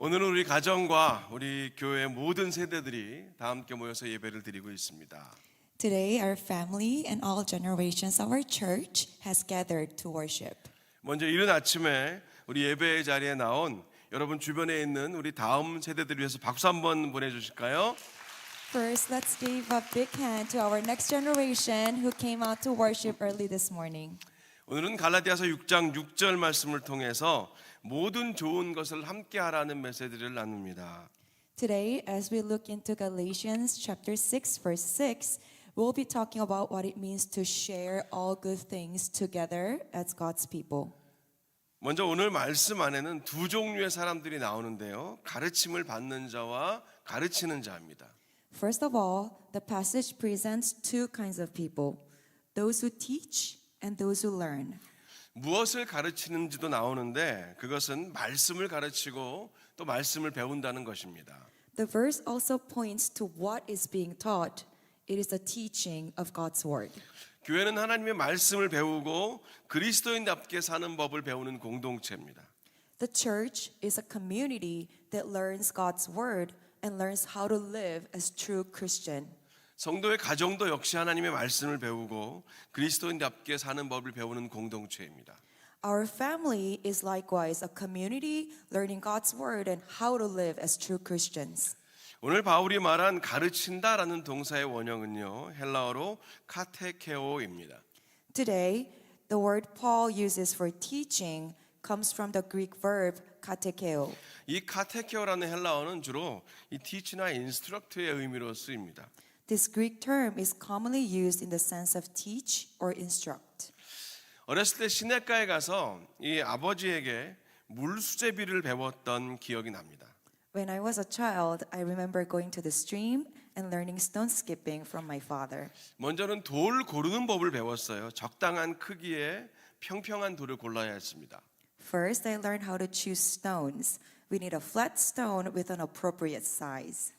오늘은 우리 가정과 우리 교회 모든 세대들이 다 함께 모여서 예배를 드리고 있습니다. Today, our family and all generations of our church has gathered to worship. 먼저 이른 아침에 우리 예배 자리에 나온 여러분 주변에 있는 우리 다음 세대들 위해서 박수 한번 보내 주실까요? First, let's give a big hand to our next generation who came out to worship early this morning. 오늘은 갈라디아서 6장 6절 말씀을 통해서 모든 좋은 것을 함께 하라는 메시지를 나눕니다. Today, as we look into Galatians chapter 6, verse 6, we'll be talking about what it means to share all good things together as God's people. 먼저 오늘 말씀 안에는 두 종류의 사람들이 나오는데요. 가르침을 받는 자와 가르치는 자입니다. First of all, the passage presents two kinds of people those who teach and those who learn. 무엇을 가르치는지도 나오는데 그것은 말씀을 가르치고 또 말씀을 배운다는 것입니다. The verse also points to what is being taught. It is the teaching of God's word. 교회는 하나님의 말씀을 배우고 그리스도인답게 사는 법을 배우는 공동체입니다. The church is a community that learns God's word and learns how to live as true Christian. 성도의 가정도 역시 하나님의 말씀을 배우고 그리스도인답게 사는 법을 배우는 공동체입니다. Our family is likewise a community learning God's word and how to live as true Christians. 오늘 바울이 말한 가르친다라는 동사의 원형은요 헬라어로 카테케오입니다. Today, the word Paul uses for teaching comes from the Greek verb katekeo. 이 카테케오라는 헬라어는 주로 이 teach나 instruct의 의미로 쓰입니다. This Greek term is commonly used in the sense of teach or instruct. 어렸을 때 시내가에 가서 이 아버지에게 물수제비를 배웠던 기억이 납니다. When I was a child, I remember going to the stream and learning stone skipping from my father. 먼저는 돌 고르는 법을 배웠어요. 적당한 크기의 평평한 돌을 골라야 했습니다. First, I learned how to choose stones. We need a flat stone with an appropriate size.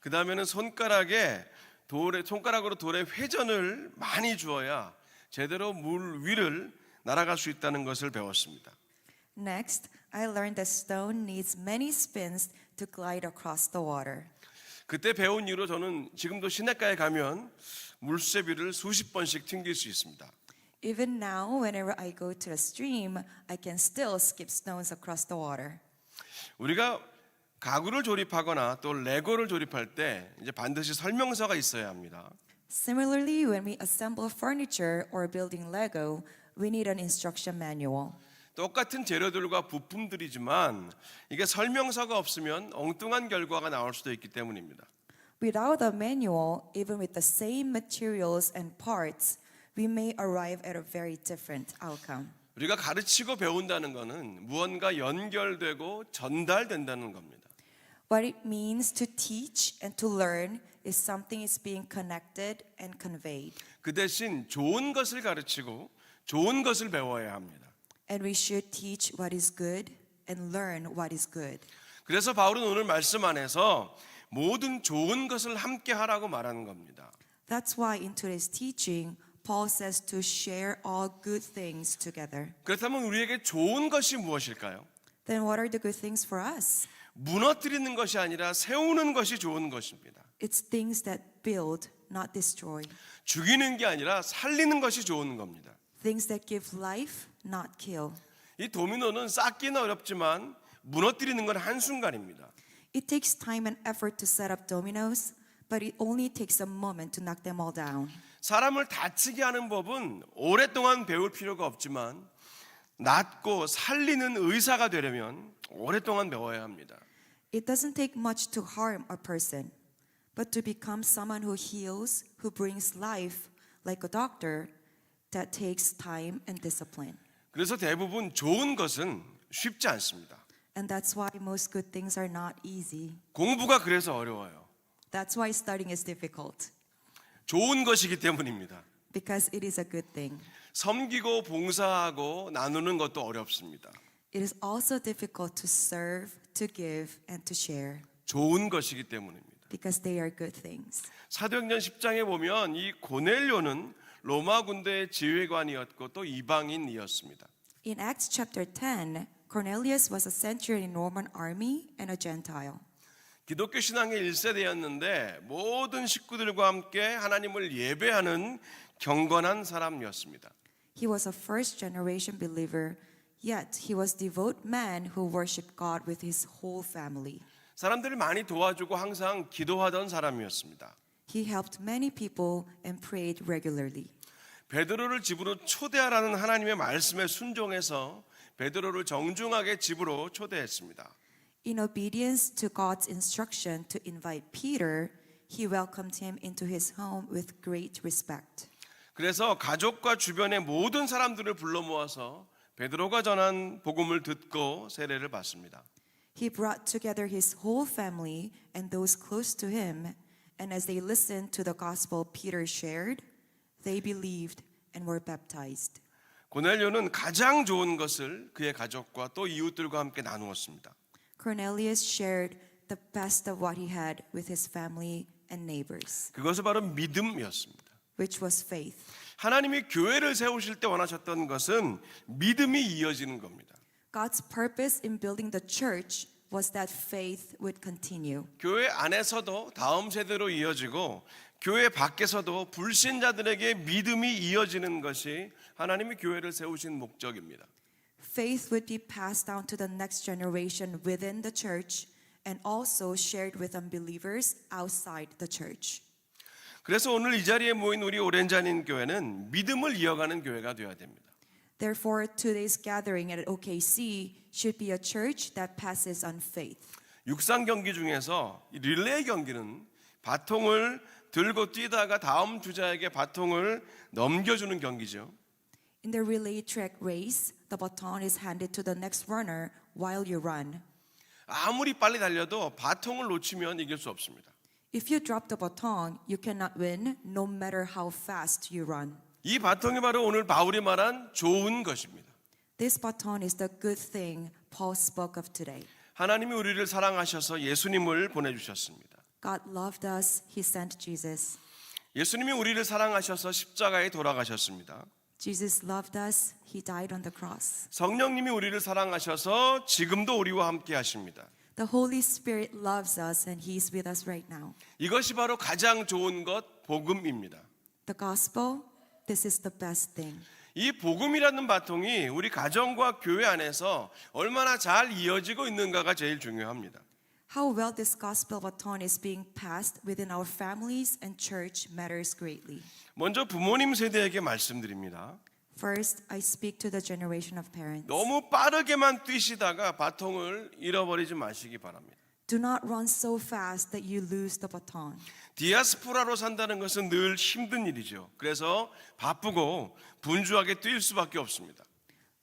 그 다음에는 손가락에 돌에 손가락으로 돌에 회전을 많이 주어야 제대로 물 위를 날아갈 수 있다는 것을 배웠습니다. Next, I learned that stone needs many spins to glide across the water. 그때 배운 이후로 저는 지금도 시내가에 가면 물수제비를 수십 번씩 튕길 수 있습니다. Even now, whenever I go to the stream, I can still skip stones across the water. 우리가 가구를 조립하거나 또 레고를 조립할 때 이제 반드시 설명서가 있어야 합니다. Similarly, when we assemble furniture or building Lego, we need an instruction manual. 똑같은 재료들과 부품들이지만 이게 설명서가 없으면 엉뚱한 결과가 나올 수도 있기 때문입니다. Without a manual, even with the same materials and parts, we may arrive at a very different outcome. 우리가 가르치고 배운다는 것은 무언가 연결되고 전달된다는 겁니다. What it means to teach and to learn is something is being connected and conveyed. 그 대신 좋은 것을 가르치고 좋은 것을 배워야 합니다. And we should teach what is good and learn what is good. 그래서 바울은 오늘 말씀 안에서 모든 좋은 것을 함께 하라고 말하는 겁니다. That's why in today's teaching, Paul says to share all good things together. 그렇다면 우리에게 좋은 것이 무엇일까요? Then what are the good things for us? 무너뜨리는 것이 아니라 세우는 것이 좋은 것입니다. It's things that build, not destroy. 죽이는 게 아니라 살리는 것이 좋은 겁니다. Things that give life, not kill. 이 도미노는 쌓기는 어렵지만 무너뜨리는 건 한순간입니다. It takes time and effort to set up dominoes, but it only takes a moment to knock them all down. 사람을 다치게 하는 법은 오랫동안 배울 필요가 없지만 낫고 살리는 의사가 되려면 오랫동안 배워야 합니다. It doesn't take much to harm a person, but to become someone who heals, who brings life, like a doctor, that takes time and discipline. 그래서 대부분 좋은 것은 쉽지 않습니다. And that's why most good things are not easy. 공부가 그래서 어려워요. That's why studying is difficult, 좋은 것이기 때문입니다. because it is a good thing. 섬기고 봉사하고 나누는 것도 어렵습니다. It is also difficult to serve, to give, and to share, 좋은 것이기 때문입니다. because they are good things. 사도행전 10장에 보면 이 고넬료는 로마 군대의 지휘관이었고 또 이방인이었습니다. In Acts chapter 10, Cornelius was a centurion in Roman army and a Gentile. 기독교 신앙의 1세대였는데 모든 식구들과 함께 하나님을 예배하는 경건한 사람이었습니다. He was a first generation believer, yet he was devout man who worshiped God with his whole family. 사람들을 많이 도와주고 항상 기도하던 사람이었습니다. He helped many people and prayed regularly. 베드로를 집으로 초대하라는 하나님의 말씀에 순종해서 베드로를 정중하게 집으로 초대했습니다. In obedience to God's instruction to invite Peter, he welcomed him into his home with great respect. 그래서 가족과 주변의 모든 사람들을 불러 모아서 베드로가 전한 복음을 듣고 세례를 받습니다. He brought together his whole family and those close to him, and as they listened to the gospel Peter shared, they believed and were baptized. 고넬료는 가장 좋은 것을 그의 가족과 또 이웃들과 함께 나누었습니다. Cornelius shared the best of what he had with his family and neighbors, 그것은 바로 믿음이었습니다. which was faith. 하나님이 교회를 세우실 때 원하셨던 것은 믿음이 이어지는 겁니다. God's purpose in building the church was that faith would continue. 교회 안에서도 다음 세대로 이어지고 교회 밖에서도 불신자들에게 믿음이 이어지는 것이 하나님이 교회를 세우신 목적입니다. Faith would be passed down to the next generation within the church and also shared with unbelievers outside the church. 그래서 오늘 이 자리에 모인 우리 오렌자닌 교회는 믿음을 이어가는 교회가 되어야 됩니다. Therefore, today's gathering at OKC should be a church that passes on faith. 육상 경기 중에서 이 릴레이 경기는 바통을 들고 뛰다가 다음 주자에게 바통을 넘겨주는 경기죠. In the relay track race, the baton is handed to the next runner while you run. 아무리 빨리 달려도 바통을 놓치면 이길 수 없습니다. If you drop the baton, you cannot win no matter how fast you run. 이 바통이 바로 오늘 바울이 말한 좋은 것입니다. This baton is the good thing Paul spoke of today. 하나님이 우리를 사랑하셔서 예수님을 보내 주셨습니다. God loved us, He sent Jesus. 예수님이 우리를 사랑하셔서 십자가에 돌아가셨습니다. Jesus loved us, He died on the cross. 성령님이 우리를 사랑하셔서 지금도 우리와 함께 하십니다. The Holy Spirit loves us, and He's with us right now. 이것이 바로 가장 좋은 것, 복음입니다. The gospel, this is the best thing. 이 복음이라는 바통이 우리 가정과 교회 안에서 얼마나 잘 이어지고 있는가가 제일 중요합니다. How well this gospel baton is being passed within our families and church matters greatly. 먼저 부모님 세대에게 말씀드립니다. First, I speak to the generation of parents. 너무 빠르게만 뛰시다가 바통을 잃어버리지 마시기 바랍니다. Do not run so fast that you lose the baton. 디아스포라로 산다는 것은 늘 힘든 일이죠. 그래서 바쁘고 분주하게 뛸 수밖에 없습니다.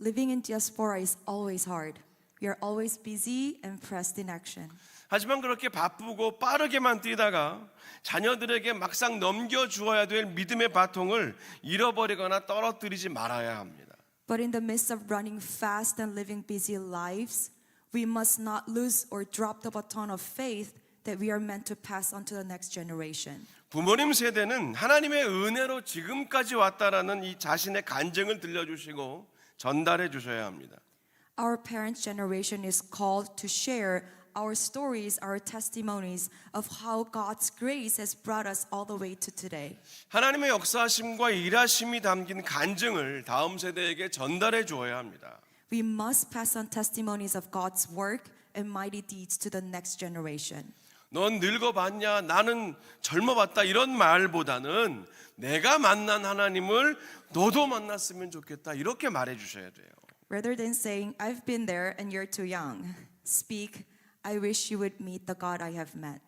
Living in diaspora is always hard. We are always busy and pressed in action. 하지만 그렇게 바쁘고 빠르게만 뛰다가 자녀들에게 막상 넘겨 주어야 될 믿음의 바통을 잃어버리거나 떨어뜨리지 말아야 합니다. But in the midst of running fast and living busy lives, we must not lose or drop the baton of faith that we are meant to pass on to the next generation. 부모님 세대는 하나님의 은혜로 지금까지 왔다라는 이 자신의 간증을 들려주시고 전달해 주셔야 합니다. Our parents' generation is called to share our stories, our testimonies of how God's grace has brought us all the way to today. 하나님의 역사하심과 일하심이 담긴 간증을 다음 세대에게 전달해 주어야 합니다. We must pass on testimonies of God's work and mighty deeds to the next generation. 넌 늙어봤냐? 나는 젊어봤다. 이런 말보다는 내가 만난 하나님을 너도 만났으면 좋겠다. 이렇게 말해 주셔야 돼요. Rather than saying, I've been there and you're too young, speak, I wish you would meet the God I have met.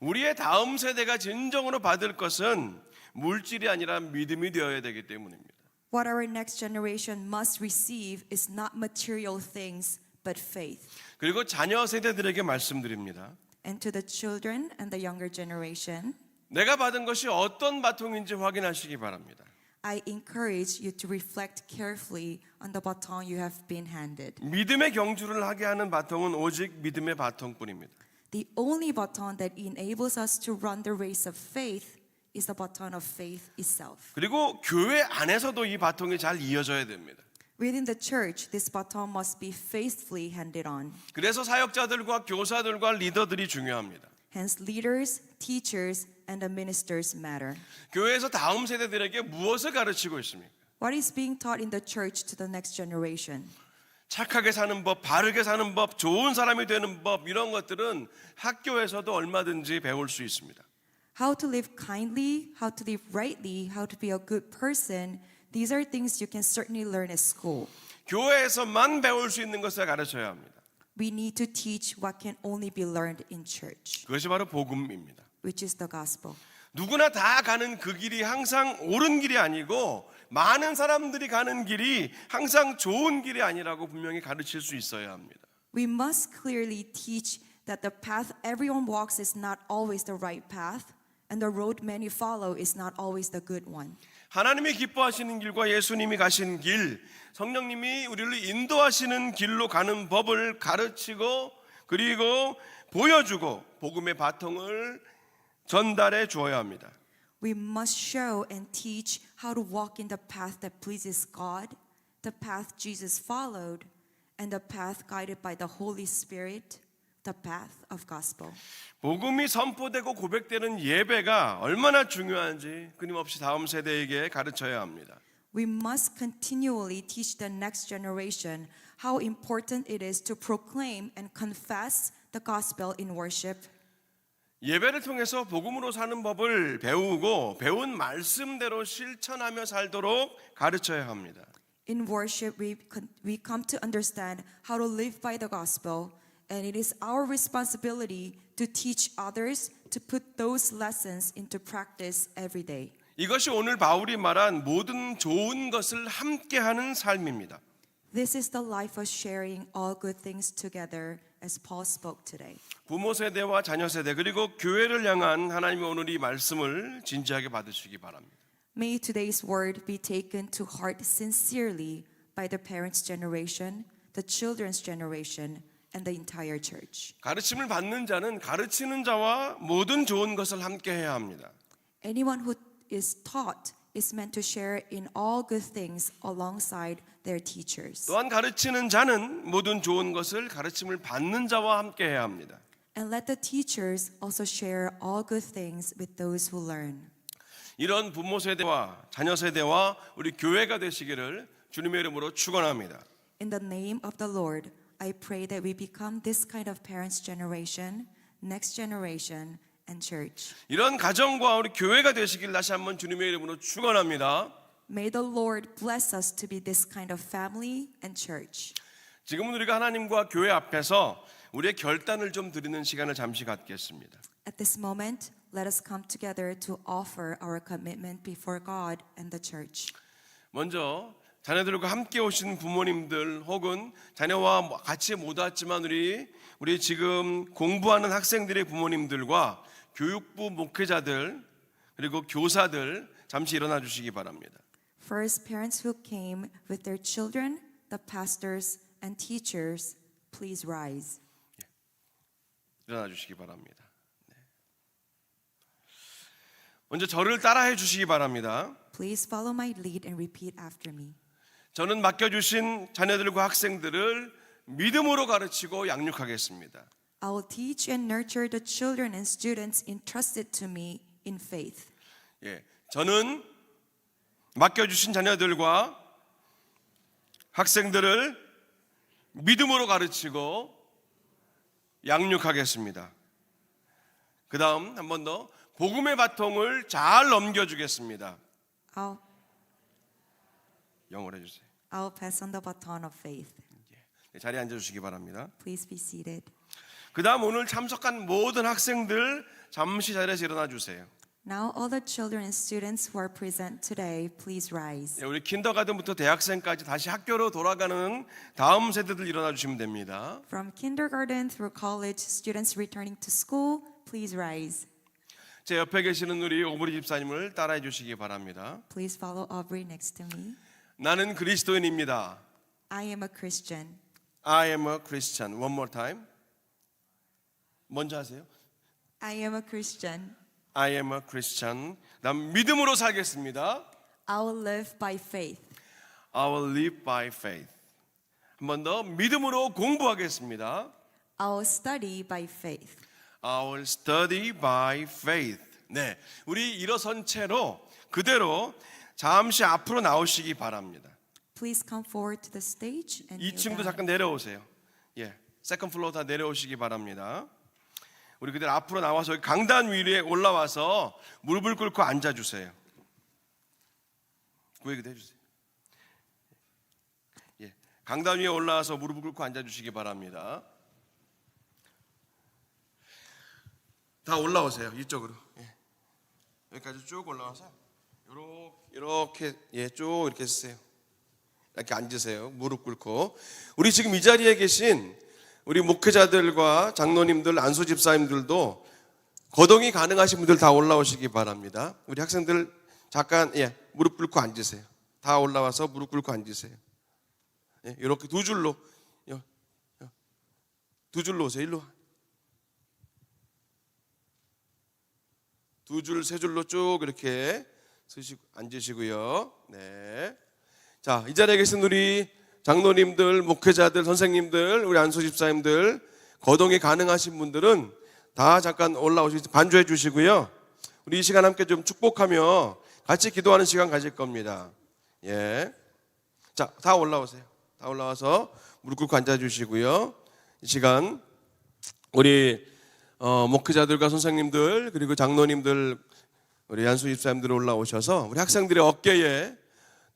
우리의 다음 세대가 진정으로 받을 것은 물질이 아니라 믿음이 되어야 되기 때문입니다. What our next generation must receive is not material things, but faith. 그리고 자녀 세대들에게 말씀드립니다. And to the children and the younger generation, 내가 받은 것이 어떤 바통인지 확인하시기 바랍니다. I encourage you to reflect carefully on the baton you have been handed. 믿음의 경주를 하게 하는 바통은 오직 믿음의 바통뿐입니다. The only baton that enables us to run the race of faith is the baton of faith itself. 그리고 교회 안에서도 이 바통이 잘 이어져야 됩니다. Within the church, this baton must be faithfully handed on. 그래서 사역자들과 교사들과 리더들이 중요합니다. Hence, leaders, teachers, and the ministers matter. 교회에서 다음 세대들에게 무엇을 가르치고 있습니까? What is being taught in the church to the next generation? 착하게 사는 법, 바르게 사는 법, 좋은 사람이 되는 법 이런 것들은 학교에서도 얼마든지 배울 수 있습니다. How to live kindly, how to live rightly, how to be a good person. These are things you can certainly learn at school. 교회에서만 배울 수 있는 것을 가르쳐야 합니다. We need to teach what can only be learned in church, 그것이 바로 복음입니다. Which is the gospel. 누구나 다 가는 그 길이 항상 옳은 길이 아니고 많은 사람들이 가는 길이 항상 좋은 길이 아니라고 분명히 가르칠 수 있어야 합니다. We must clearly teach that the path everyone walks is not always the right path, and the road many follow is not always the good one. 하나님이 기뻐하시는 길과 예수님이 가신 길, 성령님이 우리를 인도하시는 길로 가는 법을 가르치고 그리고 보여주고 복음의 바통을 전달해 주어야 합니다. We must show and teach how to walk in the path that pleases God, the path Jesus followed, and the path guided by the Holy Spirit, the path of gospel. 복음이 선포되고 고백되는 예배가 얼마나 중요한지 끊임없이 다음 세대에게 가르쳐야 합니다. We must continually teach the next generation how important it is to proclaim and confess the gospel in worship. 예배를 통해서 복음으로 사는 법을 배우고 배운 말씀대로 실천하며 살도록 가르쳐야 합니다. In worship, we, we come to understand how to live by the gospel, and it is our responsibility to teach others to put those lessons into practice every day. 이것이 오늘 바울이 말한 모든 좋은 것을 함께하는 삶입니다. This is the life of sharing all good things together, as Paul spoke today. 부모 세대와 자녀 세대 그리고 교회를 향한 하나님의 오늘 이 말씀을 진지하게 받으시기 바랍니다. May today's word be taken to heart sincerely by the parents' generation, the children's generation, and the entire church. 가르침을 받는 자는 가르치는 자와 모든 좋은 것을 함께해야 합니다. Anyone who is taught is meant to share in all good things alongside their teachers. 또한 가르치는 자는 모든 좋은 것을 가르침을 받는 자와 함께 해야 합니다. And let the teachers also share all good things with those who learn. 이런 부모 세대와 자녀 세대와 우리 교회가 되시기를 주님의 이름으로 축원합니다. In the name of the Lord, I pray that we become this kind of parents' generation, next generation, and church. 이런 가정과 우리 교회가 되시길 다시 한번 주님의 이름으로 축원합니다. May the Lord bless us to be this kind of family and church. 지금은 우리가 하나님과 교회 앞에서 우리의 결단을 좀 드리는 시간을 잠시 갖겠습니다. At this moment, let us come together to offer our commitment before God and the church. 먼저 자녀들과 함께 오신 부모님들 혹은 자녀와 같이 못 왔지만 우리 우리 지금 공부하는 학생들의 부모님들과 교육부 목회자들 그리고 교사들 잠시 일어나 주시기 바랍니다. First, parents who came with their children, the pastors, and teachers, please rise. 일어나 주시기 바랍니다. 네. 먼저 저를 따라해 주시기 바랍니다. Please follow my lead and repeat after me. 저는 맡겨 주신 자녀들과 학생들을 믿음으로 가르치고 양육하겠습니다. I will teach and nurture the children and students entrusted to me in faith. 예, 저는 맡겨주신 자녀들과 학생들을 믿음으로 가르치고 양육하겠습니다. 그 다음 한 번 더 복음의 바통을 잘 넘겨주겠습니다. I'll, 영어로 해주세요. I'll pass on the baton of faith. 네, 자리에 앉아주시기 바랍니다. Please be seated. 그 다음 오늘 참석한 모든 학생들 잠시 자리에서 일어나 주세요. Now, all the children and students who are present today, please rise. 예, 우리 킨더가든부터 대학생까지 다시 학교로 돌아가는 다음 세대들 일어나 주시면 됩니다. From kindergarten through college, students returning to school, please rise. 제 옆에 계시는 우리 오브리 집사님을 따라해 주시기 바랍니다. Please follow Aubrey next to me. 나는 그리스도인입니다. I am a Christian. I am a Christian. One more time. 먼저 하세요. I am a Christian. I am a Christian. 난 믿음으로 살겠습니다. I will live by faith. I will live by faith. 한 번 더 믿음으로 공부하겠습니다. I will study by faith. I will study by faith. 네, 우리 일어선 채로 그대로 잠시 앞으로 나오시기 바랍니다. Please come forward to the stage and kneel 2층도 down. 잠깐 내려오세요. 예, 세컨 플로어 다 내려오시기 바랍니다. 우리 그대로 앞으로 나와서 강단 위에 올라와서 무릎을 꿇고 앉아 주세요. 그 얘기도 해주세요. 예, 강단 위에 올라와서 무릎을 꿇고 앉아 주시기 바랍니다. 다 올라오세요 이쪽으로. 예. 여기까지 쭉 올라와서 이렇게 이렇게 예쭉 이렇게 쓰세요. 이렇게 앉으세요. 무릎 꿇고. 우리 지금 이 자리에 계신 우리 목회자들과 장로님들, 안수 집사님들도 거동이 가능하신 분들 다 올라오시기 바랍니다. 우리 학생들 잠깐 예, 무릎 꿇고 앉으세요. 다 올라와서 무릎 꿇고 앉으세요. 예, 이렇게 두 줄로. 두 줄로 오세요. 일로 와. 두 줄, 세 줄로 쭉 이렇게 서시고 앉으시고요. 네. 자, 이 자리에 계신 우리 장로님들, 목회자들, 선생님들, 우리 안수 집사님들, 거동이 가능하신 분들은 다 잠깐 올라오시고 반주해 주시고요. 우리 이 시간 함께 좀 축복하며 같이 기도하는 시간 가질 겁니다. 예. 자, 다 올라오세요. 다 올라와서 무릎 꿇고 앉아 주시고요. 이 시간 우리 어, 목회자들과 선생님들 그리고 장로님들 우리 안수 집사님들 올라오셔서 우리 학생들의 어깨에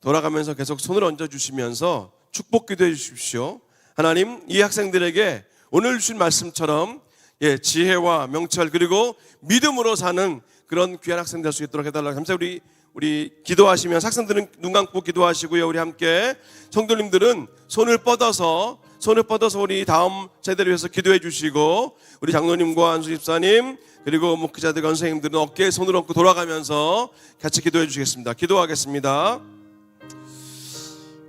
돌아가면서 계속 손을 얹어 주시면서 축복 기도해 주십시오. 하나님 이 학생들에게 오늘 주신 말씀처럼 예, 지혜와 명철 그리고 믿음으로 사는 그런 귀한 학생 될 수 있도록 해달라고 감사 우리 우리 기도하시면 학생들은 눈 감고 기도하시고요. 우리 함께 성도님들은 손을 뻗어서 손을 뻗어서 우리 다음 세대를 위해서 기도해 주시고 우리 장로님과 안수 집사님 그리고 목회자들 선생님들은 어깨에 손을 얹고 돌아가면서 같이 기도해 주시겠습니다. 기도하겠습니다.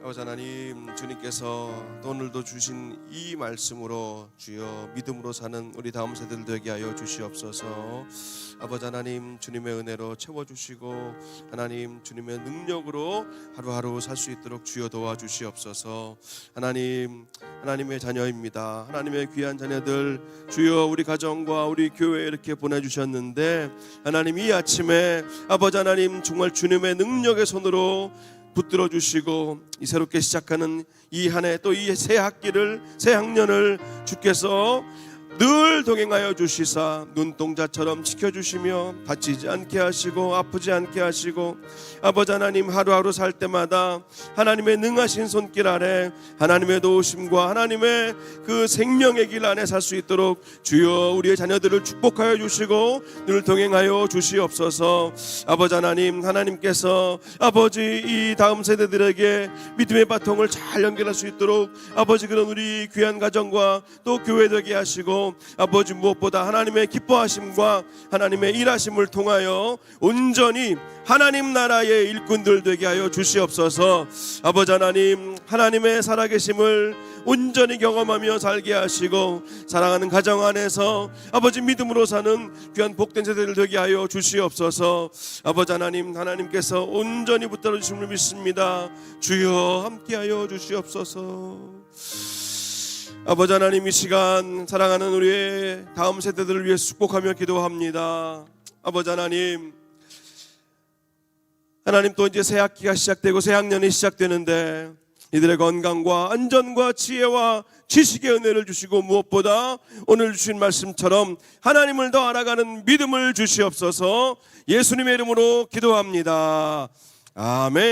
아버지 하나님 주님께서 또 오늘도 주신 이 말씀으로 주여 믿음으로 사는 우리 다음 세대들 되게 하여 주시옵소서. 아버지 하나님 주님의 은혜로 채워주시고 하나님 주님의 능력으로 하루하루 살 수 있도록 주여 도와주시옵소서. 하나님 하나님의 자녀입니다. 하나님의 귀한 자녀들 주여 우리 가정과 우리 교회에 이렇게 보내주셨는데 하나님 이 아침에 아버지 하나님 정말 주님의 능력의 손으로 붙들어 주시고 이 새롭게 시작하는 이 한 해 또 이 새 학기를 새 학년을 주께서 늘 동행하여 주시사 눈동자처럼 지켜주시며 다치지 않게 하시고 아프지 않게 하시고 아버지 하나님 하루하루 살 때마다 하나님의 능하신 손길 아래 하나님의 도우심과 하나님의 그 생명의 길 안에 살 수 있도록 주여 우리의 자녀들을 축복하여 주시고 늘 동행하여 주시옵소서. 아버지 하나님 하나님께서 아버지 이 다음 세대들에게 믿음의 바통을 잘 연결할 수 있도록 아버지 그런 우리 귀한 가정과 또 교회 되게 하시고 아버지 무엇보다 하나님의 기뻐하심과 하나님의 일하심을 통하여 온전히 하나님 나라의 일꾼들 되게 하여 주시옵소서. 아버지 하나님 하나님의 살아계심을 온전히 경험하며 살게 하시고 사랑하는 가정 안에서 아버지 믿음으로 사는 귀한 복된 세대들 되게 하여 주시옵소서. 아버지 하나님 하나님께서 온전히 붙들어 주심을 믿습니다. 주여 함께하여 주시옵소서 아버지 하나님 이 시간 사랑하는 우리의 다음 세대들을 위해 축복하며 기도합니다. 아버지 하나님 하나님 또 이제 새 학기가 시작되고 새 학년이 시작되는데 이들의 건강과 안전과 지혜와 지식의 은혜를 주시고 무엇보다 오늘 주신 말씀처럼 하나님을 더 알아가는 믿음을 주시옵소서 예수님의 이름으로 기도합니다. 아멘.